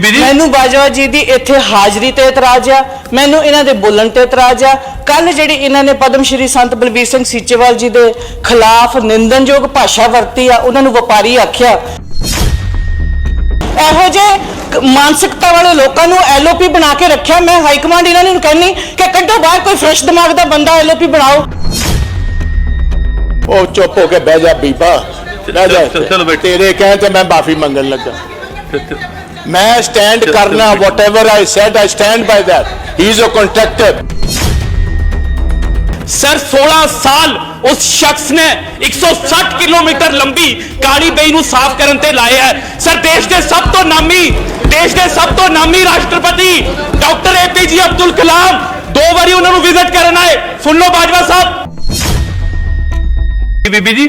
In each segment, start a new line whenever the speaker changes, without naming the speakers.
ਮੈਨੂੰ ਬਾਜਵਾ ਜੀ ਦੀ ਇੱਥੇ ਹਾਜ਼ਰੀ ਤੇ ਇਤਰਾਜ਼ ਆ ਮੈਨੂੰ ਇਹਨਾਂ ਦੇ ਬੋਲਣ ਤੇ ਇਤਰਾਜ਼ ਆ। ਕੱਲ ਜਿਹੜੀ ਇਹਨਾਂ ਨੇ ਪਦਮ ਸ਼੍ਰੀ ਸੰਤ ਬਲਬੀਰ ਸਿੰਘ ਸੀਚੇਵਾਲ ਜੀ ਦੇ ਖਿਲਾਫ ਨਿੰਦਨਯੋਗ ਭਾਸ਼ਾ ਵਰਤੀ ਆ ਉਹਨਾਂ ਨੂੰ ਵਪਾਰੀ ਆਖਿਆ। ਇਹੋ ਕ- ਮਾਨਸਿਕਤਾ ਵਾਲੇ ਲੋਕਾਂ ਨੂੰ ਐਲਓਪੀ ਬਣਾ ਕੇ ਰੱਖਿਆ ਮੈਂ ਹਾਈ ਕਮਾਂਡ ਇਹਨਾਂ ਨੂੰ ਕਹਿੰਨੀ ਕਿ ਕੱਢੋ ਬਾਹਰ ਕੋਈ ਫਰੈਸ਼ ਦਿਮਾਗ ਦਾ ਬੰਦਾ ਐਲਓਪੀ ਬਣਾਓ।
ਉਹ ਚੁੱਪ ਹੋ ਕੇ ਬਹਿ ਜਾ ਬੀਬਾ ਬਹਿ ਜਾ
ਚਲੋ, ਚਲੋ ਬੈਠੋ।
ਤੇਰੇ ਕਹੇ ਤੇ ਮੈਂ ਮਾਫੀ ਮੰਗਣ ਲੱਗਾ। ਮੈਂ ਸਟੈਂਡ ਕਰਨਾ whatever I said I stand by that. He is a contractor.
Sir 16 ਸਾਲ ਉਸ ਸ਼ਖਸ ਨੇ 160 ਕਿਲੋਮੀਟਰ ਲੰਬੀ ਕਾਲੀ ਬਈ ਨੂੰ ਸਾਫ਼ ਕਰਨ ਤੇ ਲਾਇਆ ਹੈ। ਸਰ ਦੇਸ਼ ਦੇ ਸਭ ਤੋਂ ਨਾਮੀ ਦੇਸ਼ ਦੇ ਸਭ ਤੋਂ ਨਾਮੀ ਰਾਸ਼ਟਰਪਤੀ ਡਾਕਟਰ ਏਪੀਜੀ ਅਬਦੁਲ ਕਲਾਮ ਦੋ ਵਾਰੀ ਉਹਨਾਂ ਨੂੰ ਵਿਜ਼ਿਟ ਕਰਨ ਆਏ। ਸੁਣ ਲਓ ਬਾਜਵਾ ਸਾਹਿਬ।
ਬੀਬੀ ਜੀ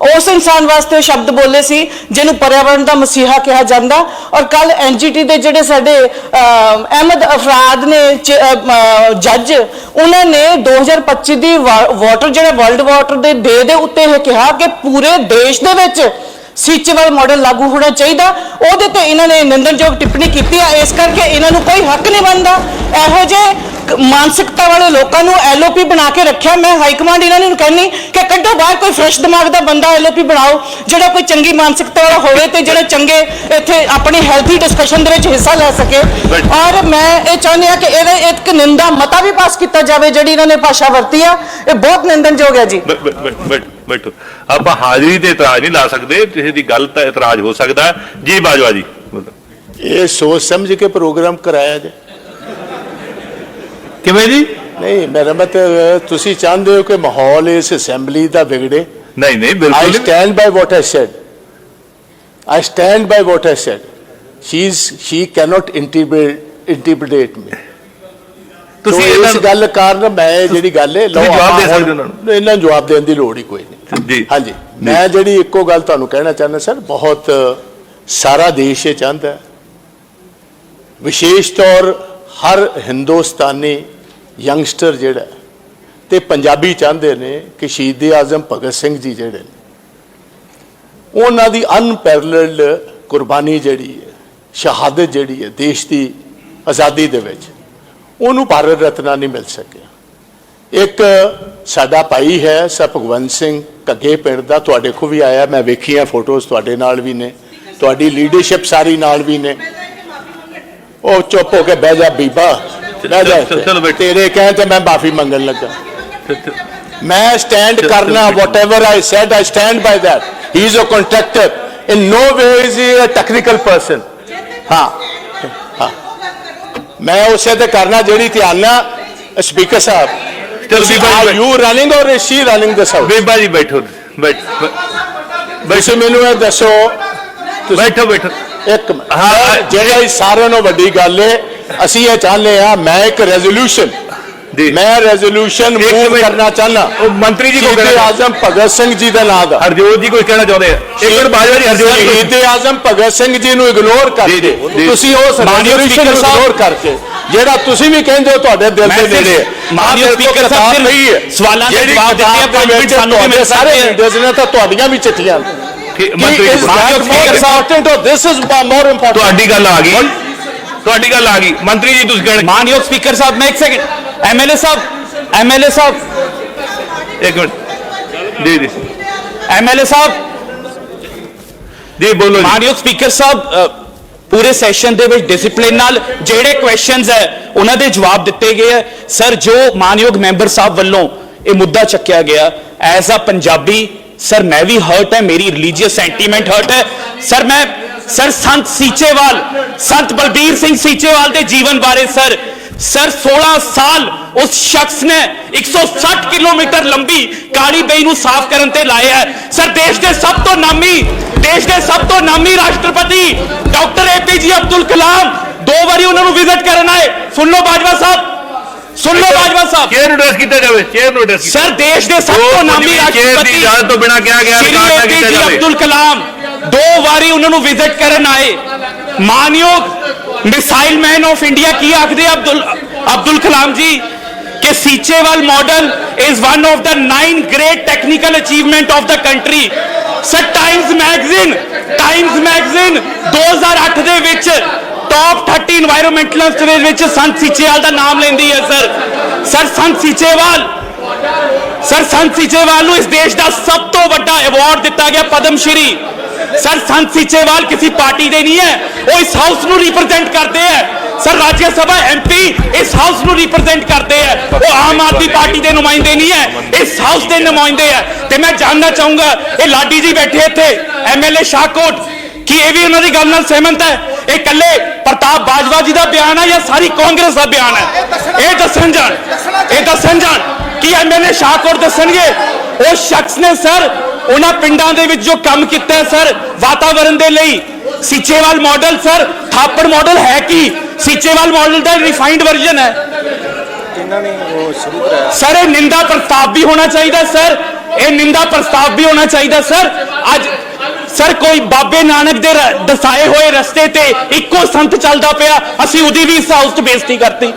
ਉਸ ਇਨਸਾਨ ਵਾਸਤੇ ਉਹ ਸ਼ਬਦ ਬੋਲੇ ਸੀ, ਜਿਹਨੂੰ ਪਰਿਆਵਰਣ ਦਾ ਮਸੀਹਾ ਕਿਹਾ ਜਾਂਦਾ। ਔਰ ਕੱਲ ਐਨਜੀਟੀ ਦੇ ਜਿਹੜੇ ਸਾਡੇ ਅਹਿਮਦ ਅਫਰਾਦ ਨੇ ਜੱਜ, ਉਹਨਾਂ ਨੇ 2025 ਦੀ ਵਾ- ਵਾਟਰ ਜਿਹੜਾ ਵਰਲਡ ਵਾਟਰ ਦੇ ਡੇ ਦੇ ਉੱਤੇ ਇਹ ਕਿਹਾ ਕਿ ਪੂਰੇ ਦੇਸ਼ ਦੇ ਵਿੱਚ ਸੀਚੇਵਾਲ ਮਾਡਲ ਲਾਗੂ ਹੋਣਾ ਚਾਹੀਦਾ। ਉਹਦੇ ਤੇ ਇਹਨਾਂ ਨੇ ਨਿੰਦਣਯੋਗ ਟਿੱਪਣੀ ਕੀਤੀ ਆ। ਇਸ ਕਰਕੇ ਇਹਨਾਂ ਨੂੰ ਕੋਈ ਹੱਕ ਨਹੀਂ ਬਣਦਾ। ਇਹੋ ਜਿਹੇ ਮਾਨਸਿਕਤਾ ਵਾਲੇ ਲੋਕਾਂ ਨੂੰ ਐਲਓਪੀ ਬਣਾ ਕੇ ਰੱਖਿਆ। ਮੈਂ ਹਾਈ ਕਮਾਂਡ ਇਹਨਾਂ ਨੂੰ ਕਹਿੰਨੀ ਕਿ ਕੱਢੋ ਬਾਹਰ ਕੋਈ ਫਰੈਸ਼ ਦਿਮਾਗ ਦਾ ਬੰਦਾ ਐਲਓਪੀ ਬਣਾਓ ਜਿਹੜਾ ਕੋਈ ਚੰਗੀ ਮਾਨਸਿਕਤਾ ਵਾਲਾ ਹੋਵੇ ਤੇ ਜਿਹੜਾ ਚੰਗੇ ਇੱਥੇ ਆਪਣੀ ਹੈਲਥੀ ਡਿਸਕਸ਼ਨ ਦੇ ਵਿੱਚ ਹਿੱਸਾ ਲੈ ਸਕੇ। ਔਰ ਮੈਂ ਇਹ ਚਾਹੁੰਦੀ ਆ ਕਿ ਇਹਦੇ ਇੱਕ ਨਿੰਦਾ ਮਤਾ ਵੀ ਪਾਸ ਕੀਤਾ ਜਾਵੇ ਜਿਹੜੀ ਇਹਨਾਂ ਨੇ ਭਾਸ਼ਾ ਵਰਤੀ ਆ। ਇਹ ਬਹੁਤ ਨਿੰਦਣਯੋਗ ਹੈ ਜੀ।
ਬੈਠੋ ਆਪਾਂ ਹਾਜ਼ਰੀ ਤੇ ਇਤਰਾਜ਼ ਨਹੀਂ ਲਾ ਸਕਦੇ ਕਿਸੇ ਦੀ ਗੱਲ ਤਾਂ ਇਤਰਾਜ਼ ਹੋ ਸਕਦਾ। ਜੀ ਬਾਜਵਾ ਜੀ।
ਇਹ ਸੋਚ ਸਮਝ ਕੇ ਪ੍ਰੋਗਰਾਮ ਕਰਾਇਆ ਜੇ
ਕਿਵੇਂ ਜੀ
ਨਹੀਂ ਮੇਰਾ ਮਤਲਬ ਤੁਸੀਂ ਚਾਹੁੰਦੇ ਹੋ ਕਿ ਮਾਹੌਲ ਇਸ ਅਸੈਂਬਲੀ ਦਾ ਵਿਗੜੇ
ਨਹੀਂ ਨਹੀਂ
I
ਬਿਲਕੁਲ
stand by what I said. I stand by what I said. She's she cannot interpret interpret me.
ਤੁਸੀਂ
ਤੁਸੀਂ
ਇਹਨਾਂ
ਇਸ ਗੱਲ ਕਾਰਨ ਮੈਂ ਜਿਹੜੀ ਗੱਲ ਹੈ ਲਓ
ਜਵਾਬ ਦੇ ਸਕਦੇ ਉਹਨਾਂ ਨੂੰ।
ਇਹਨਾਂ ਨੂੰ ਜਵਾਬ ਦੇਣ ਦੀ ਲੋੜ ਹੀ ਕੋਈ ਨਹੀਂ
ਜੀ।
ਹਾਂਜੀ। ਮੈਂ ਜਿਹੜੀ ਇੱਕੋ ਗੱਲ ਤੁਹਾਨੂੰ ਕਹਿਣਾ ਚਾਹੁੰਦਾ ਸਰ ਬਹੁਤ ਸਾਰਾ ਦੇਸ਼ ਇਹ ਚਾਹੁੰਦਾ ਹੈ। ਵਿਸ਼ੇਸ਼ ਤੌਰ ਹਰ ਹਿੰਦੁਸਤਾਨੀ ਯੰਗਸਟਰ ਜਿਹੜਾ ਹੈ, ਤੇ ਪੰਜਾਬੀ ਚਾਹੁੰਦੇ ਨੇ ਕਿ ਸ਼ਹੀਦ ਆਜ਼ਮ ਭਗਤ ਸਿੰਘ ਜੀ ਜਿਹੜੇ ਨੇ ਉਹਨਾਂ ਦੀ ਅਨਪੈਰਲਡ ਕੁਰਬਾਨੀ ਜਿਹੜੀ ਹੈ ਸ਼ਹਾਦਤ ਜਿਹੜੀ ਹੈ ਦੇਸ਼ ਦੀ ਆਜ਼ਾਦੀ ਦੇ ਵਿੱਚ ਉਹਨੂੰ ਭਾਰਤ ਰਤਨਾ ਨਹੀਂ ਮਿਲ ਸਕਿਆ। ਇੱਕ ਸਾਡਾ ਭਾਈ ਹੈ ਸਰ ਭਗਵੰਤ ਸਿੰਘ ਕੱਗੇ ਪਿੰਡ ਦਾ ਤੁਹਾਡੇ ਕੋ ਵੀ ਆਇਆ ਮੈਂ ਵੇਖੀਆਂ ਫੋਟੋਜ਼ ਤੁਹਾਡੇ ਨਾਲ ਵੀ ਨੇ ਤੁਹਾਡੀ ਲੀਡਰਸ਼ਿਪ ਸਾਰੀ ਨਾਲ ਵੀ ਨੇ। ਉਹ ਚੁੱਪ ਹੋ ਕੇ ਬਹਿ ਜਾ ਬੀਬਾ ਬਹਿ ਜਾ। ਤੇਰੇ ਕਹੇ ਤੇ ਮੈਂ ਮਾਫੀ ਮੰਗਣ ਲੱਗਾ। ਮੈਂ ਸਟੈਂਡ ਕਰਨਾ whatever I said I stand by that. He is a contractor. In no way is he a technical person. ਹਾਂ ਹਾਂ ਮੈਂ ਉਸੇ ਤੇ ਕਰਨਾ ਜਿਹੜੀ ਧਿਆਨ ਨਾਲ ਸਪੀਕਰ ਸਾਹਿਬ। ਤੁਸੀਂ are you running or is she running this house
ਬੀਬਾ ਜੀ ਬੈਠੋ ਬੈਠ
ਤੁਸੀਂ ਮੈਨੂੰ ਇਹ ਦੱਸੋ
ਬੈਠੋ ਬੈਠੋ।
ਇੱਕ
ਹਾਂ।
ਜਿਹੜਾ ਸਾਰਿਆਂ ਨਾਲੋਂ ਵੱਡੀ ਗੱਲ ਹੈ ਅਸੀਂ ਇਹ ਚਾਹੁੰਦੇ ਆ ਮੈਂ ਇੱਕ ਰੈਜ਼ੋਲੂਸ਼ਨ
ਜੀ।
ਮੈਂ ਰੈਜ਼ੋਲੂਸ਼ਨ ਮੂਵ। ਕਰਨਾ ਚਾਹਨਾ
ਉਹ ਮੰਤਰੀ ਜੀ ਕੋ ਕਹਿਣਾ
ਆਜ਼ਮ ਭਗਤ ਸਿੰਘ ਜੀ ਦੇ ਨਾਂ ਦਾ।
ਹਰਜੋਤ ਜੀ ਕੋਈ ਕਹਿਣਾ ਚਾਹੁੰਦੇ ਆ? ਇੱਕ ਮਿੰਟ ਬਾਜਵਾ ਜੀ ਹਰਜੋਤ ਜੀ।
ਸ਼ਹੀਦ ਆਜ਼ਮ ਭਗਤ ਸਿੰਘ ਜੀ ਨੂੰ ਇਗਨੋਰ
ਜੀ।
ਤੁਸੀਂ
ਮਾਨਯੋਗ
ਰੈਜ਼ੋਲੂਸ਼ਨ
ਸਪੀਕਰ ਸਾਹਿਬ।
ਇਗਨੋਰ ਕਰਕੇ ਜਿਹੜਾ ਤੁਸੀਂ ਵੀ ਕਹਿੰਦੇ ਹੋ ਤੁਹਾਡੇ ਦਿਲ ਦੇ ਨੇੜੇ ਹੈ।
ਮਾਨਯੋਗ
ਆਹ ਮੇਰੇ ਕੋਲ
ਸਪੀਕਰ ਸਾਹਿਬ
ਕਿਤਾਬ
ਸਿਰਫ
ਨਹੀਂ ਹੈ।
ਸਵਾਲਾਂ ਦੇ
ਜਿਹੜੀ
ਜਵਾਬ ਦਿੱਤੇ ਆ,
ਕਿਤਾਬ ਦੇ
ਪੰਜ ਮਿੰਟ
ਵਿੱਚ
ਸਾਨੂੰ ਵੀ ਮਿਲ
ਤੁਹਾਡੇ ਸਾਰੇ
ਸਕਦੇ ਆ।
ਲੀਡਰਸ ਨੇ ਤਾਂ ਤੁਹਾਡੀਆਂ ਵੀ ਚਿੱਠੀਆਂ ਨੇ।
ਠੀਕ,
ਕੀ
ਮੰਤਰੀ
is
ਜੀ,
that more important or this is more important
ਤੁਹਾਡੀ ਗੱਲ ਆ ਗਈ। ਤੁਹਾਡੀ ਗੱਲ ਆ ਗਈ। ਮੰਤਰੀ ਜੀ ਤੁਸੀਂ ਕਹਿਣਾ
ਮਾਨਯੋਗ ਸਪੀਕਰ ਸਾਹਿਬ ਮੈਂ ਇੱਕ ਸੈਕਿੰਡ ਐਮਐਲਏ ਸਾਹਿਬ ਐਮਐਲਏ ਸਾਹਿਬ।
ਇੱਕ ਮਿੰਟ। ਜੀ ਜੀ
ਐਮਐਲਏ ਸਾਹਿਬ।
ਜੀ ਬੋਲੋ ਜੀ।
ਮਾਨਯੋਗ ਸਪੀਕਰ ਸਾਹਿਬ ਅ, ਪੂਰੇ ਸੈਸ਼ਨ ਦੇ ਵਿੱਚ ਡਿਸਪਲਿਨ ਨਾਲ ਜਿਹੜੇ ਕੁਐਸਚਨਸ ਹੈ, ਉਹਨਾਂ ਦੇ ਜਵਾਬ ਦਿੱਤੇ ਗਏ ਹੈ। ਸਰ ਜੋ ਮਾਨਯੋਗ ਮੈਂਬਰ ਸਾਹਿਬ ਵੱਲੋਂ ਇਹ ਮੁੱਦਾ ਚੱਕਿਆ ਗਿਆ ਐਜ਼ ਅ ਪੰਜਾਬੀ ਸਰ ਮੈਂ ਵੀ ਹਰਟ ਹੈ, ਮੇਰੀ ਰਿਲੀਜੀਅਸ ਸੈਂਟੀਮੈਂਟ ਹਰਟ ਹੈ। ਸਰ ਮੈਂ ਸਰ ਸੰਤ ਸੀਚੇਵਾਲ, ਸੰਤ ਬਲਬੀਰ ਸਿੰਘ ਸੀਚੇਵਾਲ ਦੇ ਜੀਵਨ ਬਾਰੇ ਸਰ ਸਰ 16 ਸਾਲ ਉਸ ਸ਼ਖਸ ਨੇ 160 ਕਿਲੋਮੀਟਰ ਲੰਬੀ ਕਾਲੀ ਬਈ ਨੂੰ ਸਾਫ਼ ਕਰਨ ਤੇ ਲਾਇਆ ਹੈ। ਸਰ ਦੇਸ਼ ਦੇ ਸਭ ਤੋਂ ਨਾਮੀ, ਦੇਸ਼ ਦੇ ਸਭ ਤੋਂ ਨਾਮੀ ਰਾਸ਼ਟਰਪਤੀ ਡਾਕਟਰ ਏਪੀਜੀ ਅਬਦੁਲ ਕਲਾਮ ਦੋ ਵਾਰੀ ਉਹਨਾਂ ਨੂੰ ਵਿਜ਼ਿਟ ਕਰਨ ਆਏ ਸੁਣ ਲਓ ਬਾਜਵਾ ਸਾਹਿਬ ਸੁਣ ਲਓ ਬਾਜਵਾ ਸਾਹਿਬ
ਚੇਅਰ ਨੂੰ ਐਡਰੈਸ ਕੀਤਾ ਜਾਵੇ ਚੇਅਰ ਨੂੰ ਐਡਰੈਸ
ਸਰ ਦੇਸ਼ ਦੇ ਸਭ
ਜੋ
ਤੋਂ
ਕੁਝ
ਨਾਮੀ
ਵੀ ਚੇਅਰ ਦੀ
ਰਾਸ਼ਟਰਪਤੀ
ਇਜਾਜ਼ਤ ਤੋਂ ਬਿਨਾਂ ਕਿਹਾ ਗਿਆ
ਸ਼੍ਰੀ
ਰਿਕਾਰਡ ਨਾ ਕੀਤਾ
ਏਪੀਜੇ
ਜਾਵੇ
ਅਬਦੁਲ ਕਲਾਮ ਦੋ ਵਾਰੀ ਉਹਨਾਂ ਨੂੰ ਵਿਜ਼ਿਟ ਕਰਨ ਆਏ ਮਾਨਯੋਗ ਮਿਸਾਈਲ ਮੈਨ ਆਫ ਇੰਡੀਆ ਕੀ ਆਖਦੇ ਆ ਅਬਦੁਲ ਅਬਦੁਲ ਕਲਾਮ ਜੀ ਕਿ Seechewal model is one of the nine great technical achievement of the country sir Times magazine Times magazine 2008 ਦੇ ਵਿੱਚ ਟੌਪ 30 এনवायरमेंटਲਿਸਟ ਦੇ ਵਿੱਚ ਸੰਤ ਸੀਚੇਵਾਲ ਦਾ ਨਾਮ ਲੈਂਦੀ ਹੈ, sir. Sir, Sant Seechewal. Sir, Sant Seechewal ਨੂੰ ਇਸ ਦੇਸ਼ ਦਾ ਸਭ ਤੋਂ ਵੱਡਾ ਅਵਾਰਡ ਦਿੱਤਾ ਗਿਆ ਪਦਮ ਸ਼੍ਰੀ ਸਰ ਸੰਤ ਸੀਚੇਵਾਲ ਕਿਸੇ ਪਾਰਟੀ ਦੇ ਨਹੀਂ ਹੈ। ਉਹ ਇਸ ਹਾਊਸ ਨੂੰ ਰਿਪਰੈਜ਼ੈਂਟ ਕਰਦੇ ਹੈ। ਸਰ ਰਾਜ ਸਭਾ ਐਮਪੀ ਇਸ ਹਾਊਸ ਨੂੰ ਰਿਪਰੈਜ਼ੈਂਟ ਕਰਦੇ ਹੈ। ਉਹ ਆਮ ਆਦਮੀ ਪਾਰਟੀ ਦੇ ਨੁਮਾਇੰਦੇ ਨਹੀਂ ਹੈ। ਇਸ ਹਾਊਸ ਦੇ ਨੁਮਾਇੰਦੇ ਹੈ। ਤੇ ਮੈਂ ਜਾਣਨਾ ਚਾਹੂੰਗਾ, ਇਹ ਲਾਡੀ ਜੀ ਬੈਠੇ ਇੱਥੇ। ਐਮਐਲਏ ਸ਼ਾਹਕੋਟ ਕੀ ਇਹ ਵੀ ਉਹਨਾਂ ਦੀ ਗੱਲ ਨਾਲ ਸਹਿਮਤ ਹੈ? ਇਹ ਇਕੱਲੇ ਪ੍ਰਤਾਪ ਬਾਜਵਾ ਜੀ ਦਾ ਬਿਆਨ ਹੈ ਜਾਂ ਸਾਰੀ ਕਾਂਗਰਸ ਦਾ ਬਿਆਨ ਹੈ? ਇਹ ਦੱਸਣ ਜਾਣ ਇਹ ਦੱਸਣ ਜਾਣ ਕੀ ਐਮਐਲਏ ਸ਼ਾਹਕੋਟ ਦੱਸਣਗੇ। ਉਹ ਸ਼ਖਸ ਨੇ ਸਰ ਉਹਨਾਂ ਪਿੰਡਾਂ ਦੇ ਵਿੱਚ ਜੋ ਕੰਮ ਕੀਤਾ ਹੈ ਸਰ ਵਾਤਾਵਰਣ ਦੇ ਲਈ। Seechewal model sir Thapar model ਹੈ ਕੀ? ਸੀਚੇਵਾਲ ਮਾਡਲ ਦਾ ਰਿਫਾਈਨਡ ਵਰਜ਼ਨ ਹੈ। ਸਰ ਇਹ ਨਿੰਦਾ ਪ੍ਰਸਤਾਵ ਵੀ ਹੋਣਾ ਚਾਹੀਦਾ ਸਰ। ਇਹ ਨਿੰਦਾ ਪ੍ਰਸਤਾਵ ਵੀ ਹੋਣਾ ਚਾਹੀਦਾ ਸਰ। ਅੱਜ ਸਰ, ਕੋਈ ਬਾਬੇ ਨਾਨਕ ਦੇ ਦਸਾਏ ਹੋਏ ਰਸਤੇ ਤੇ ਇੱਕੋ ਸੰਤ ਚੱਲਦਾ ਪਿਆ, ਅਸੀਂ ਉਹਦੀ ਵੀ ਇਸ ਹਾਊਸ 'ਚ ਬੇਇੱਜ਼ਤੀ ਕਰਤੀ।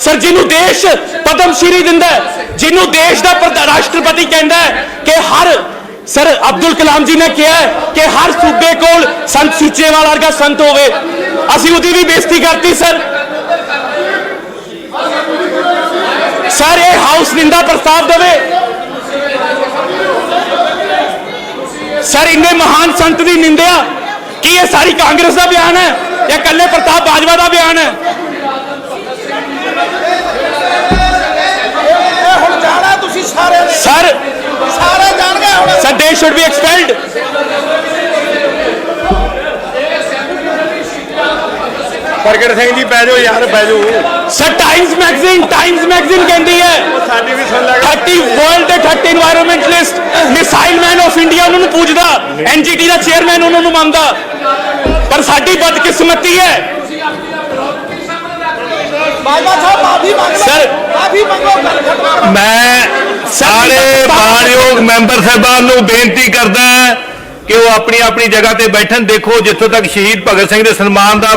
ਸਰ, ਜਿਹਨੂੰ ਦੇਸ਼ ਪਦਮ ਸ਼੍ਰੀ ਦਿੰਦਾ ਜਿਹਨੂੰ ਦੇਸ਼ ਦਾ ਰਾਸ਼ਟਰਪਤੀ ਕਹਿੰਦਾ ਕਿ ਹਰ, ਸਰ, ਅਬਦੁਲ ਕਲਾਮ ਜੀ ਨੇ ਕਿਹਾ ਕਿ ਹਰ ਸੂਬੇ ਕੋਲ ਸੰਤ ਸੀਚੇਵਾਲ ਵਰਗਾ ਸੰਤ ਹੋਵੇ। ਅਸੀਂ ਉਹਦੀ ਵੀ ਬੇਇੱਜ਼ਤੀ ਕਰਤੀ, ਸਰ। ਸਰ, ਇਹ ਹਾਊਸ ਨਿੰਦਾ ਪ੍ਰਸਤਾਵ ਦੇਵੇ। ਸਰ ਇੰਨੇ ਮਹਾਨ ਸੰਤ ਦੀ ਨਿੰਦਿਆ ਕੀ ਇਹ ਸਾਰੀ ਕਾਂਗਰਸ ਦਾ ਬਿਆਨ ਹੈ ਜਾਂ ਕੱਲੇ ਪ੍ਰਤਾਪ ਬਾਜਵਾ ਦਾ ਬਿਆਨ ਹੈ?
ਇਹ ਹੁਣ ਜਾਣਾ ਤੁਸੀਂ ਸਾਰੇ। ਨੇ
ਸਰ
ਸਾਰੇ ਜਾਣ ਗਏ ਹੁਣ।
ਸਰ ਦੇ ਸ਼ੁੱਡ ਬੀ ਐਕਸਪੈਲਡ
ਪ੍ਰਗਟ ਸਿੰਘ ਜੀ ਬਹਿ ਜਾਓ ਯਾਰ ਬਹਿ ਜਾਓ।
Sir Times magazine Times magazine ਕਹਿੰਦੀ ਹੈ
ਸਾਡੀ ਵੀ ਸੁਣ ਲੈ।
30 ਵਰਲਡ ਦੇ 30 environment list missile man of India ਉਹਨਾਂ ਨੂੰ ਪੂਜਦਾ ਐਨਜੀਟੀ ਦਾ ਚੇਅਰਮੈਨ ਉਹਨਾਂ ਨੂੰ ਮੰਨਦਾ। ਪਰ ਸਾਡੀ ਬਦਕਿਸਮਤੀ ਹੈ।
ਮੈਂ ਸਾਰੇ ਮਾਨਯੋਗ ਮੈਂਬਰ ਸਾਹਿਬਾਨ ਨੂੰ ਬੇਨਤੀ ਕਰਦਾ ਕਿ ਉਹ ਆਪਣੀ ਆਪਣੀ ਜਗ੍ਹਾ ਤੇ ਬੈਠਣ। ਦੇਖੋ, ਜਿੱਥੋਂ ਤੱਕ ਸ਼ਹੀਦ ਭਗਤ ਸਿੰਘ ਦੇ ਸਨਮਾਨ ਦਾ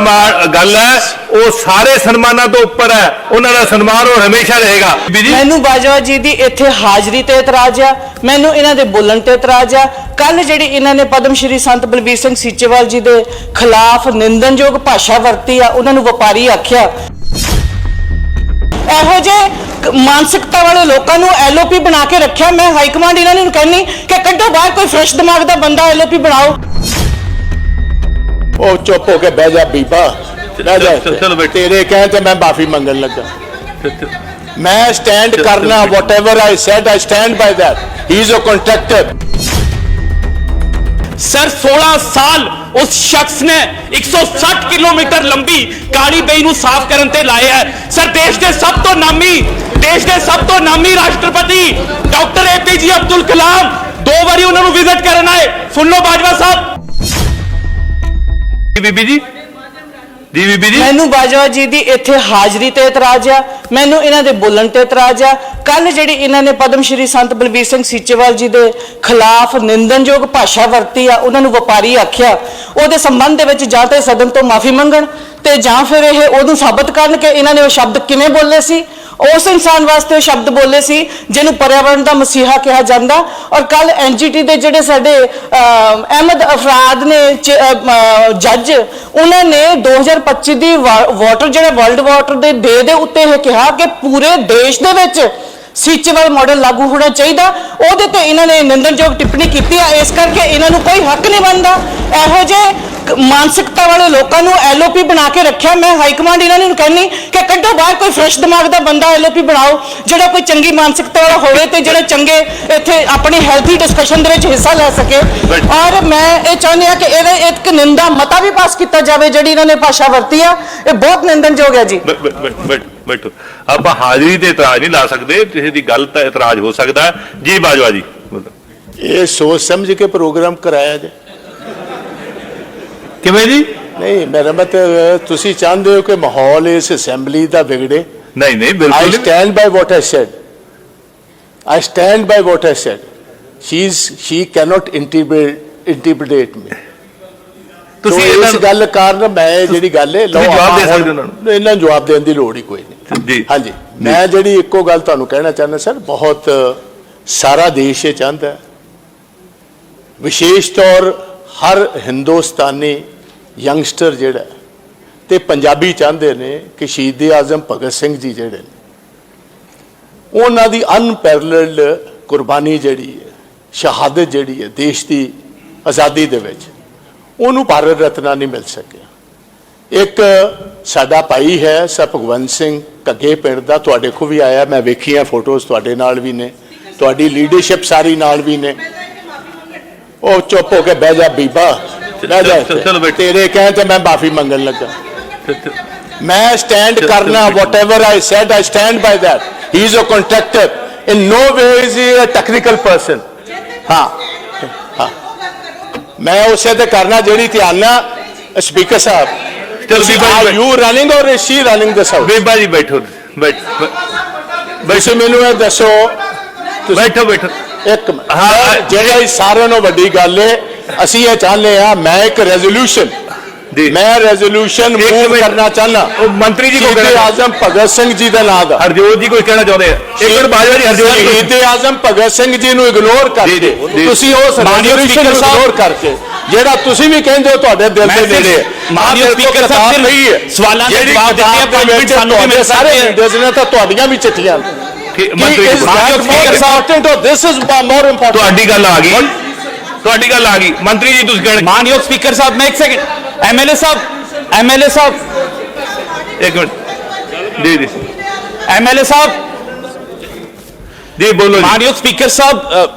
ਗੱਲ ਹੈ, ਉਹ ਸਾਰੇ ਸਨਮਾਨਾਂ ਤੋਂ ਉੱਪਰ ਹੈ। ਉਹਨਾਂ ਦਾ ਸਨਮਾਨ ਉਹ ਹਮੇਸ਼ਾ ਰਹੇਗਾ।
ਮੈਨੂੰ ਬਾਜਵਾ ਜੀ ਦੀ ਇੱਥੇ ਹਾਜ਼ਰੀ ਤੇ ਇਤਰਾਜ਼ ਆ। ਮੈਨੂੰ ਇਹਨਾਂ ਦੇ ਬੋਲਣ ਤੇ ਇਤਰਾਜ਼ ਆ। ਕੱਲ ਜਿਹੜੀ ਇਹਨਾਂ ਨੇ ਪਦਮ ਸ਼੍ਰੀ ਸੰਤ ਬਲਬੀਰ ਸਿੰਘ ਸੀਚੇਵਾਲ ਜੀ ਦੇ ਖਿਲਾਫ ਨਿੰਦਨਯੋਗ ਭਾਸ਼ਾ ਵਰਤੀ ਆ, ਉਹਨਾਂ ਨੂੰ ਵਪਾਰੀ ਆਖਿਆ। ਇਹੋ ਜੇ ਮਾਨਸਿਕਤਾ ਵਾਲੇ ਲੋਕਾਂ ਨੂੰ ਐਲਓਪੀ ਬਣਾ ਕੇ ਰੱਖਿਆ। ਮੈਂ ਹਾਈ ਕਮਾਂਡ ਇਹਨਾਂ ਨੂੰ ਕਹਿੰਨੀ ਕਿ ਕੱਢੋ ਬਾਹਰ ਕੋਈ ਫਰੈਸ਼ ਦਿਮਾਗ ਦਾ ਬੰਦਾ ਐਲਓਪੀ ਬਣਾਓ।
ਉਹ ਚੁੱਪ ਹੋ ਕੇ ਬਹਿ ਜਾ ਬੀਬਾ ਬਹਿ ਜਾ
ਚਲੋ, ਚਲੋ ਬੈਠੋ।
ਤੇਰੇ ਕਹੇ ਤੇ ਮੈਂ ਮਾਫੀ ਮੰਗਣ ਲੱਗਾ। ਮੈਂ ਸਟੈਂਡ ਕਰਨਾ whatever I said I stand by that. He is a contractor
sir 16 ਸਾਲ ਉਸ ਸ਼ਖਸ ਨੇ 160 ਕਿਲੋਮੀਟਰ ਲੰਬੀ ਕਾਲੀ ਬਈ ਨੂੰ ਸਾਫ਼ ਕਰਨ ਤੇ ਲਾਇਆ ਹੈ ਸਰ ਦੇਸ਼ ਦੇ ਸਭ ਤੋਂ ਨਾਮੀ ਦੇਸ਼ ਦੇ ਸਭ ਤੋਂ ਨਾਮੀ ਰਾਸ਼ਟਰਪਤੀ ਡਾਕਟਰ ਏਪੀਜੇ ਅਬਦੁਲ ਕਲਾਮ ਦੋ ਵਾਰੀ ਉਹਨਾਂ ਨੂੰ ਵਿਜ਼ਿਟ ਕਰਨ ਆਏ ਸੁਣ ਲਓ ਬਾਜਵਾ ਸਾਹਿਬ
ਬੀਬੀ ਜੀ ਜੀ ਬੀਬੀ ਜੀ
ਮੈਨੂੰ ਬਾਜਵਾ ਜੀ ਦੀ ਇੱਥੇ ਹਾਜ਼ਰੀ ਤੇ ਇਤਰਾਜ਼ ਆ ਮੈਨੂੰ ਇਹਨਾਂ ਦੇ ਬੋਲਣ ਤੇ ਇਤਰਾਜ਼ ਆ ਕੱਲ ਜਿਹੜੀ ਇਹਨਾਂ ਨੇ ਪਦਮ ਸ਼੍ਰੀ ਸੰਤ ਬਲਬੀਰ ਸਿੰਘ ਸੀਚੇਵਾਲ ਜੀ ਦੇ ਖਿਲਾਫ ਨਿੰਦਨਯੋਗ ਭਾਸ਼ਾ ਵਰਤੀ ਆ, ਉਹਨਾਂ ਨੂੰ ਵਪਾਰੀ ਆਖਿਆ, ਉਹਦੇ ਸੰਬੰਧ ਦੇ ਵਿੱਚ ਜਾਂ ਤੇ ਸਦਨ ਤੋਂ ਮਾਫੀ ਮੰਗਣ ਤੇ ਜਾਂ ਫਿਰ ਇਹ ਉਹਨੂੰ ਸਾਬਤ ਕਰਨ ਕਿ ਇਹਨਾਂ ਨੇ ਉਹ ਸ਼ਬਦ ਕਿਵੇਂ ਬੋਲੇ ਸੀ? ਉਸ ਇਨਸਾਨ ਵਾਸਤੇ ਉਹ ਸ਼ਬਦ ਬੋਲੇ ਸੀ, ਜਿਹਨੂੰ ਪਰਿਆਵਰਣ ਦਾ ਮਸੀਹਾ ਕਿਹਾ ਜਾਂਦਾ। ਔਰ ਕੱਲ ਐਨਜੀਟੀ ਦੇ ਜਿਹੜੇ ਸਾਡੇ ਅਹਿਮਦ ਅਫਰਾਦ ਨੇ ਜੱਜ, ਉਹਨਾਂ ਨੇ 2025 ਦੀ ਵਾ- ਵਾਟਰ, ਜਿਹੜਾ ਵਰਲਡ ਵਾਟਰ ਦੇ ਡੇ ਦੇ ਉੱਤੇ ਇਹ ਕਿਹਾ ਕਿ ਪੂਰੇ ਦੇਸ਼ ਦੇ ਵਿੱਚ ਸੀਚੇਵਾਲ ਮਾਡਲ ਲਾਗੂ ਹੋਣਾ ਚਾਹੀਦਾ। ਉਹਦੇ ਤੇ ਇਹਨਾਂ ਨੇ ਨਿੰਦਣਯੋਗ ਟਿੱਪਣੀ ਕੀਤੀ ਆ। ਇਸ ਕਰਕੇ ਇਹਨਾਂ ਨੂੰ ਕੋਈ ਹੱਕ ਨਹੀਂ ਬਣਦਾ। ਇਹੋ ਜਿਹੇ ਮਾਨਸਿਕਤਾ ਵਾਲੇ ਲੋਕਾਂ ਨੂੰ ਐਲਓਪੀ ਬਣਾ ਕੇ ਰੱਖਿਆ। ਮੈਂ ਹਾਈ ਕਮਾਂਡ ਇਹਨਾਂ ਨੂੰ ਕਹਿੰਨੀ ਕਿ ਕੱਢੋ ਬਾਹਰ ਕੋਈ ਫਰੈਸ਼ ਦਿਮਾਗ ਦਾ ਬੰਦਾ ਐਲਓਪੀ ਬਣਾਓ ਜਿਹੜਾ ਕੋਈ ਚੰਗੀ ਮਾਨਸਿਕਤਾ ਵਾਲਾ ਹੋਵੇ ਤੇ ਜਿਹੜਾ ਚੰਗੇ ਇੱਥੇ ਆਪਣੀ ਹੈਲਥੀ ਡਿਸਕਸ਼ਨ ਦੇ ਵਿੱਚ ਹਿੱਸਾ ਲੈ ਸਕੇ। ਔਰ ਮੈਂ ਇਹ ਚਾਹੁੰਦੀ ਆ ਕਿ ਇਹਦੇ ਇੱਕ ਨਿੰਦਾ ਮਤਾ ਵੀ ਪਾਸ ਕੀਤਾ ਜਾਵੇ ਜਿਹੜੀ ਇਹਨਾਂ ਨੇ ਭਾਸ਼ਾ ਵਰਤੀ ਆ। ਇਹ ਬਹੁਤ ਨਿੰਦਣਯੋਗ ਹੈ ਜੀ।
ਬੈਠੋ ਆਪਾਂ ਹਾਜ਼ਰੀ ਤੇ ਇਤਰਾਜ਼ ਨਹੀਂ ਲਾ ਸਕਦੇ ਕਿਸੇ ਦੀ ਗੱਲ ਤਾਂ ਇਤਰਾਜ਼ ਹੋ ਸਕਦਾ। ਜੀ ਬਾਜਵਾ ਜੀ।
ਇਹ ਸੋਚ ਸਮਝ ਕੇ ਪ੍ਰੋਗਰਾਮ ਕਰਾਇਆ ਜੇ
ਕਿਵੇਂ ਜੀ
ਨਹੀਂ ਮੇਰਾ ਮਤਲਬ ਤੁਸੀਂ ਚਾਹੁੰਦੇ ਹੋ ਕਿ ਮਾਹੌਲ ਇਸ ਅਸੈਂਬਲੀ ਦਾ ਵਿਗੜੇ
ਨਹੀਂ ਨਹੀਂ
I
ਬਿਲਕੁਲ
stand by what I said. I stand by what I said. She's, she cannot interpret, interpret me.
ਤੁਸੀਂ
ਤੁਸੀਂ
ਇਹਨਾਂ
ਇਸ ਗੱਲ ਕਾਰਨ ਮੈਂ ਜਿਹੜੀ ਗੱਲ ਹੈ ਲਓ
ਜਵਾਬ ਦੇ ਸਕਦੇ ਉਹਨਾਂ ਨੂੰ।
ਇਹਨਾਂ ਨੂੰ ਜਵਾਬ ਦੇਣ ਦੀ ਲੋੜ ਹੀ ਕੋਈ ਨਹੀਂ
ਜੀ।
ਹਾਂਜੀ। ਮੈਂ ਜਿਹੜੀ ਇੱਕੋ ਗੱਲ ਤੁਹਾਨੂੰ ਕਹਿਣਾ ਚਾਹੁੰਦਾ ਸਰ ਬਹੁਤ ਸਾਰਾ ਦੇਸ਼ ਇਹ ਚਾਹੁੰਦਾ ਹੈ। ਵਿਸ਼ੇਸ਼ ਤੌਰ ਹਰ ਹਿੰਦੁਸਤਾਨੀ ਯੰਗਸਟਰ ਜਿਹੜਾ ਹੈ, ਤੇ ਪੰਜਾਬੀ ਚਾਹੁੰਦੇ ਨੇ ਕਿ ਸ਼ਹੀਦ ਆਜ਼ਮ ਭਗਤ ਸਿੰਘ ਜੀ ਜਿਹੜੇ ਨੇ ਉਹਨਾਂ ਦੀ ਅਨਪੈਰਲਡ ਕੁਰਬਾਨੀ ਜਿਹੜੀ ਹੈ ਸ਼ਹਾਦਤ ਜਿਹੜੀ ਹੈ ਦੇਸ਼ ਦੀ ਆਜ਼ਾਦੀ ਦੇ ਵਿੱਚ ਉਹਨੂੰ ਭਾਰਤ ਰਤਨਾ ਨਹੀਂ ਮਿਲ ਸਕਿਆ। ਇੱਕ ਸਾਡਾ ਭਾਈ ਹੈ ਸਰ ਭਗਵੰਤ ਸਿੰਘ ਕੱਗੇ ਪਿੰਡ ਦਾ ਤੁਹਾਡੇ ਕੋ ਵੀ ਆਇਆ ਮੈਂ ਵੇਖੀਆਂ ਫੋਟੋਜ਼ ਤੁਹਾਡੇ ਨਾਲ ਵੀ ਨੇ ਤੁਹਾਡੀ ਲੀਡਰਸ਼ਿਪ ਸਾਰੀ ਨਾਲ ਵੀ ਨੇ। ਉਹ ਚੁੱਪ ਹੋ ਕੇ ਬਹਿ ਜਾ ਬੀਬਾ ਬਹਿ ਜਾ। ਤੇਰੇ ਕਹਿਣ ਤੇ ਮੈਂ ਮਾਫੀ ਮੰਗਣ ਲੱਗਾ। ਮੈਂ ਸਟੈਂਡ ਕਰਨਾ whatever I said I stand by that. He is a contractor. In no way is he a technical person. ਹਾਂ ਹਾਂ ਮੈਂ ਉਸੇ ਤੇ ਕਰਨਾ ਜਿਹੜੀ ਧਿਆਨ ਨਾਲ ਸਪੀਕਰ ਸਾਹਿਬ। ਤੁਸੀਂ are you running or is she running this house
ਬੀਬਾ ਜੀ ਬੈਠੋ ਬੈਠ
ਤੁਸੀਂ ਮੈਨੂੰ ਇਹ ਦੱਸੋ
ਬੈਠੋ ਬੈਠੋ।
ਇੱਕ
ਹਾਂ।
ਜਿਹੜਾ ਸਾਰਿਆਂ ਨੂੰ ਵੱਡੀ ਗੱਲ ਹੈ ਅਸੀਂ ਇਹ ਚਾਹੁੰਦੇ ਆ ਮੈਂ ਇੱਕ ਰੈਜ਼ੋਲੂਸ਼ਨ
ਜੀ।
ਮੈਂ ਰੈਜ਼ੋਲੂਸ਼ਨ ਮੂਵ। ਕਰਨਾ ਚਾਹਨਾ
ਉਹ ਮੰਤਰੀ ਜੀ ਕੋ ਕਹਿਣਾ
ਆਜ਼ਮ ਭਗਤ ਸਿੰਘ ਜੀ ਦੇ ਨਾਂ ਦਾ।
ਹਰਜੋਤ ਜੀ ਕੁਝ ਕਹਿਣਾ ਚਾਹੁੰਦੇ ਆ? ਇੱਕ ਮਿੰਟ ਬਾਜਵਾ ਜੀ ਹਰਜੋਤ ਜੀ।
ਸ਼ਹੀਦ ਆਜ਼ਮ ਭਗਤ ਸਿੰਘ ਜੀ ਨੂੰ ਇਗਨੋਰ
ਜੀ।
ਤੁਸੀਂ ਰੈਜ਼ੋਲੂਸ਼ਨ ਨੂੰ
ਸਪੀਕਰ ਸਾਹਿਬ-
ਇਗਨੋਰ ਕਰਕੇ ਜਿਹੜਾ ਤੁਸੀਂ ਵੀ ਕਹਿੰਦੇ ਹੋ ਤੁਹਾਡੇ ਦਿਲ
ਮੈਂ
ਦੇ
ਸਿਰਫ
ਨੇੜੇ ਹੈ।
ਮਾਨਯੋਗ
ਆਹ ਮੇਰੇ ਕੋਲ
ਸਪੀਕਰ ਸਾਹਿਬ
ਕਿਤਾਬ ਪਈ ਹੈ।
ਸਿਰਫ ਸਵਾਲਾਂ ਦੇ
ਜਿਹੜੀ
ਜਵਾਬ ਦਿੱਤੇ ਆ,
ਕਿਤਾਬ ਦੇ
ਪੰਜ ਮਿੰਟ
ਵਿੱਚ
ਸਾਨੂੰ ਵੀ ਮਿਲ
ਤੁਹਾਡੇ ਸਾਰੇ
ਸਕਦੇ ਆ।
ਲੀਡਰਸ ਨੇ ਤਾਂ ਤੁਹਾਡੀਆਂ ਵੀ ਚਿੱਠੀਆਂ ਨੇ।
ਠੀਕ,
ਕੀ
ਮੰਤਰੀ
is
ਜੀ
that more important or this is more important
ਤੁਹਾਡੀ ਗੱਲ ਆ ਗਈ। ਤੁਹਾਡੀ ਗੱਲ ਆ ਗਈ। ਮੰਤਰੀ ਜੀ ਤੁਸੀਂ ਕਹਿਣਾ
ਮਾਨਯੋਗ ਸਪੀਕਰ ਸਾਹਿਬ ਮੈਂ ਇੱਕ ਸੈਕਿੰਡ ਐਮਐਲਏ ਸਾਹਿਬ ਐਮਐਲਏ ਸਾਹਿਬ।
ਇੱਕ ਮਿੰਟ। ਜੀ ਜੀ
ਐਮਐਲਏ ਸਾਹਿਬ।
ਜੀ ਬੋਲੋ ਜੀ।
ਮਾਨਯੋਗ ਸਪੀਕਰ ਸਾਹਿਬ ਅ,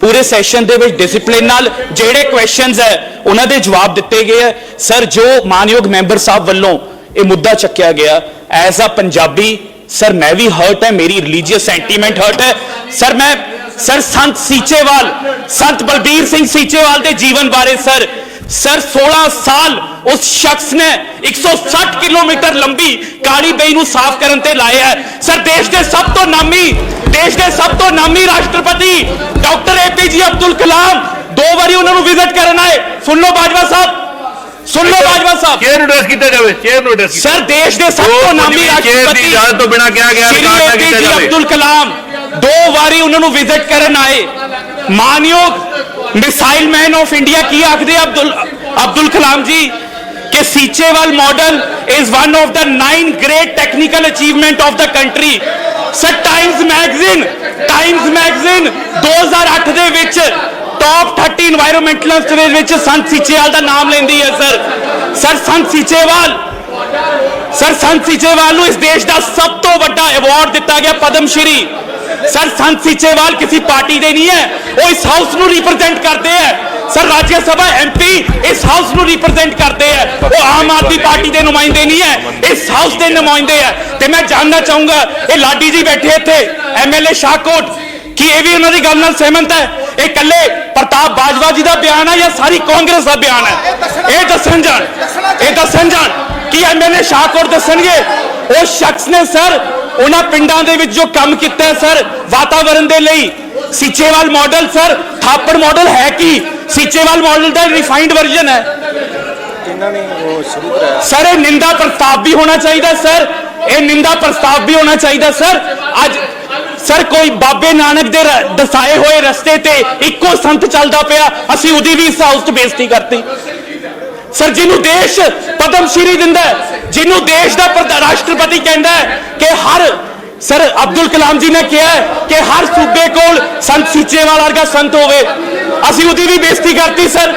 ਪੂਰੇ ਸੈਸ਼ਨ ਦੇ ਵਿੱਚ ਡਿਸਪਲਿਨ ਨਾਲ ਜਿਹੜੇ ਕੁਐਸਚਨਸ ਹੈ, ਉਹਨਾਂ ਦੇ ਜਵਾਬ ਦਿੱਤੇ ਗਏ ਹੈ। ਸਰ ਜੋ ਮਾਨਯੋਗ ਮੈਂਬਰ ਸਾਹਿਬ ਵੱਲੋਂ ਇਹ ਮੁੱਦਾ ਚੱਕਿਆ ਗਿਆ ਐਜ਼ ਅ ਪੰਜਾਬੀ ਸਰ ਮੈਂ ਵੀ ਹਰਟ ਹੈ, ਮੇਰੀ ਰਿਲੀਜੀਅਸ ਸੈਂਟੀਮੈਂਟ ਹਰਟ ਹੈ। ਸਰ ਮੈਂ ਸਰ ਸੰਤ ਸੀਚੇਵਾਲ, ਸੰਤ ਬਲਬੀਰ ਸਿੰਘ ਸੀਚੇਵਾਲ ਦੇ ਜੀਵਨ ਬਾਰੇ ਸਰ ਸਰ 16 ਸਾਲ ਉਸ ਸ਼ਖਸ ਨੇ 160 ਕਿਲੋਮੀਟਰ ਲੰਬੀ ਕਾਲੀ ਬਈ ਨੂੰ ਸਾਫ਼ ਕਰਨ ਤੇ ਲਾਇਆ ਹੈ। ਸਰ ਦੇਸ਼ ਦੇ ਸਭ ਤੋਂ ਨਾਮੀ, ਦੇਸ਼ ਦੇ ਸਭ ਤੋਂ ਨਾਮੀ ਰਾਸ਼ਟਰਪਤੀ, ਡਾਕਟਰ ਏਪੀਜੀ ਅਬਦੁਲ ਕਲਾਮ ਦੋ ਵਾਰੀ ਉਹਨਾਂ ਨੂੰ ਵਿਜ਼ਿਟ ਕਰਨ ਆਏ ਸੁਣ ਲਓ ਬਾਜਵਾ ਸਾਹਿਬ ਸੁਣ ਲਓ ਬਾਜਵਾ ਸਾਹਿਬ
ਚੇਅਰ ਨੂੰ ਐਡਰੈਸ ਕੀਤਾ ਜਾਵੇ ਚੇਅਰ ਨੂੰ ਐਡਰੈਸ ਕੀਤਾ
ਸਰ ਦੇਸ਼ ਦੇ ਸਭ
ਜੋ
ਤੋਂ
ਕੁਝ
ਨਾਮੀ
ਵੀ ਚੇਅਰ ਦੀ
ਰਾਸ਼ਟਰਪਤੀ
ਇਜਾਜ਼ਤ ਤੋਂ ਬਿਨਾਂ ਕਿਹਾ ਗਿਆ
ਸ਼੍ਰੀ
ਰਿਕਾਰਡ ਨਾ ਕੀਤਾ
ਏਪੀਜੀ
ਜਾਵੇ
ਅਬਦੁਲ ਕਲਾਮ ਦੋ ਵਾਰੀ ਉਹਨਾਂ ਨੂੰ ਵਿਜ਼ਿਟ ਕਰਨ ਆਏ ਮਾਨਯੋਗ ਮਿਸਾਈਲ ਮੈਨ ਆਫ ਇੰਡੀਆ ਕੀ ਆਖਦੇ ਆ ਅਬਦੁਲ ਅਬਦੁਲ ਕਲਾਮ ਜੀ ਕਿ Seechewal model is one of the nine great technical achievement of the country sir Times magazine Times magazine 2008 ਦੇ ਵਿੱਚ ਟੌਪ 30 এনवायरमेंटਲਿਸਟ ਦੇ ਵਿੱਚ ਸੰਤ ਸੀਚੇਵਾਲ ਦਾ ਨਾਮ ਲੈਂਦੀ ਹੈ, sir. Sir, Sant Seechewal. Sir, Sant Seechewal ਨੂੰ ਇਸ ਦੇਸ਼ ਦਾ ਸਭ ਤੋਂ ਵੱਡਾ ਅਵਾਰਡ ਦਿੱਤਾ ਗਿਆ ਪਦਮ ਸ਼੍ਰੀ ਸਰ ਸੰਤ ਸੀਚੇਵਾਲ ਕਿਸੇ ਪਾਰਟੀ ਦੇ ਨਹੀਂ ਹੈ। ਉਹ ਇਸ ਹਾਊਸ ਨੂੰ ਰਿਪਰੈਜ਼ੈਂਟ ਕਰਦੇ ਹੈ। ਸਰ ਰਾਜ ਸਭਾ ਐਮਪੀ ਇਸ ਹਾਊਸ ਨੂੰ ਰਿਪਰੈਜ਼ੈਂਟ ਕਰਦੇ ਹੈ ਉਹ ਆਮ ਆਦਮੀ ਪਾਰਟੀ ਦੇ ਨੁਮਾਇੰਦੇ ਨਹੀਂ ਹੈ। ਇਸ ਹਾਊਸ ਦੇ ਨੁਮਾਇੰਦੇ ਹੈ ਤੇ ਮੈਂ ਜਾਣਨਾ ਚਾਹੂੰਗਾ ਇਹ ਲਾਡੀ ਜੀ ਬੈਠੇ ਇੱਥੇ ਐਮਐਲਏ ਸ਼ਾਹਕੋਟ ਕੀ ਇਹ ਵੀ ਉਹਨਾਂ ਦੀ ਗੱਲ ਨਾਲ ਸਹਿਮਤ ਹੈ? ਇਹ ਇਕੱਲੇ ਪ੍ਰਤਾਪ ਬਾਜਵਾ ਜੀ ਦਾ ਬਿਆਨ ਹੈ ਜਾਂ ਸਾਰੀ ਕਾਂਗਰਸ ਦਾ ਬਿਆਨ ਹੈ? ਇਹ ਦੱਸਣ ਜਾਣ ਇਹ ਦੱਸਣ ਜਾਣ ਕੀ ਐਮਐਲਏ ਸ਼ਾਹਕੋਟ ਦੱਸਣਗੇ। ਉਹ ਸ਼ਖਸ ਨੇ ਸਰ ਉਹਨਾਂ ਪਿੰਡਾਂ ਦੇ ਵਿੱਚ ਜੋ ਕੰਮ ਕੀਤਾ ਹੈ ਸਰ ਵਾਤਾਵਰਣ ਦੇ ਲਈ। Seechewal model sir Thapar model ਹੈ ਕੀ? ਸੀਚੇਵਾਲ ਮਾਡਲ ਦਾ ਰਿਫਾਈਨਡ ਵਰਜ਼ਨ ਹੈ। ਸਰ ਇਹ ਨਿੰਦਾ ਪ੍ਰਸਤਾਵ ਵੀ ਹੋਣਾ ਚਾਹੀਦਾ ਸਰ। ਇਹ ਨਿੰਦਾ ਪ੍ਰਸਤਾਵ ਵੀ ਹੋਣਾ ਚਾਹੀਦਾ ਸਰ। ਅੱਜ ਸਰ ਕੋਈ ਬਾਬੇ ਨਾਨਕ ਦੇ ਦਸਾਏ ਹੋਏ ਰਸਤੇ ਤੇ ਇੱਕੋ ਸੰਤ ਚੱਲਦਾ ਪਿਆ। ਅਸੀਂ ਉਹਦੀ ਵੀ ਇਸ ਹਾਊਸ 'ਚ ਬੇਇੱਜ਼ਤੀ ਕਰਤੀ। ਸਰ ਜਿਹਨੂੰ ਦੇਸ਼ ਪਦਮ ਸ਼੍ਰੀ ਦਿੰਦਾ ਜਿਹਨੂੰ ਦੇਸ਼ ਦਾ ਰਾਸ਼ਟਰਪਤੀ ਕਹਿੰਦਾ ਕਿ ਹਰ ਸਰ ਅਬਦੁਲ ਕਲਾਮ ਜੀ ਨੇ ਕਿਹਾ ਕਿ ਹਰ ਸੂਬੇ ਕੋਲ ਸੰਤ ਸੀਚੇਵਾਲ ਵਰਗਾ ਸੰਤ ਹੋਵੇ। ਅਸੀਂ ਉਹਦੀ ਵੀ ਬੇਇੱਜ਼ਤੀ ਕਰਤੀ ਸਰ।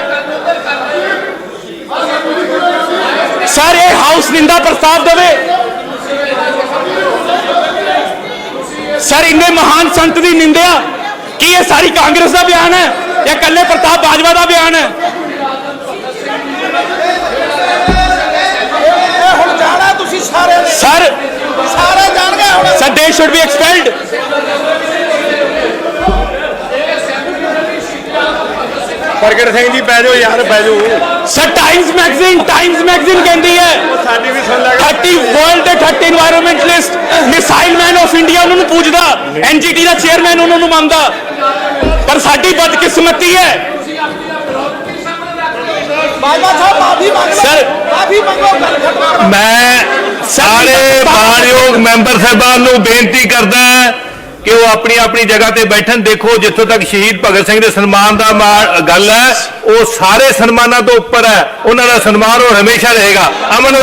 ਸਰ ਇਹ ਹਾਊਸ ਨਿੰਦਾ ਪ੍ਰਸਤਾਵ ਦੇਵੇ। ਸਰ ਇੰਨੇ ਮਹਾਨ ਸੰਤ ਦੀ ਨਿੰਦਿਆ ਕੀ ਇਹ ਸਾਰੀ ਕਾਂਗਰਸ ਦਾ ਬਿਆਨ ਹੈ ਜਾਂ ਕੱਲੇ ਪ੍ਰਤਾਪ ਬਾਜਵਾ ਦਾ ਬਿਆਨ ਹੈ?
ਇਹ ਹੁਣ ਜਾਣਾ ਤੁਸੀਂ ਸਰ
ਸਾਰੇ
ਜਾਣ ਗਏ ਹੁਣ
ਸਰ ਸ਼ੁੱਡ ਬੀ ਐਕਸਪੈਲਡ
ਪ੍ਰਗਟ ਸਿੰਘ ਜੀ ਬਹਿ ਜਾਓ ਯਾਰ ਬਹਿ ਜਾਓ।
Sir Times magazine Times magazine ਕਹਿੰਦੀ ਹੈ
ਸਾਡੀ ਵੀ ਸੁਣ ਲੱਗਾ
30 ਵਰਲਡ ਦੇ 30 environment list missile man of India ਉਹਨਾਂ ਨੂੰ ਪੂਜਦਾ ਐਨਜੀਟੀ ਦਾ ਚੇਅਰਮੈਨ ਉਹਨਾਂ ਨੂੰ ਮੰਨਦਾ। ਪਰ ਸਾਡੀ ਬਦਕਿਸਮਤੀ ਹੈ।
ਮੈਂ ਸਾਰੇ ਮਾਨਯੋਗ ਮੈਂਬਰ ਸਾਹਿਬਾਨ ਨੂੰ ਬੇਨਤੀ ਕਰਦਾ ਕਿ ਉਹ ਆਪਣੀ ਆਪਣੀ ਜਗ੍ਹਾ ਤੇ ਬੈਠਣ। ਦੇਖੋ ਜਿੱਥੋਂ ਤੱਕ ਸ਼ਹੀਦ ਭਗਤ ਸਿੰਘ ਦੇ ਸਨਮਾਨ ਦਾ ਗੱਲ ਹੈ ਉਹ ਸਾਰੇ ਸਨਮਾਨਾਂ ਤੋਂ ਉੱਪਰ ਹੈ। ਉਹਨਾਂ ਦਾ ਸਨਮਾਨ ਉਹ ਹਮੇਸ਼ਾ ਰਹੇਗਾ। ਅਮਨ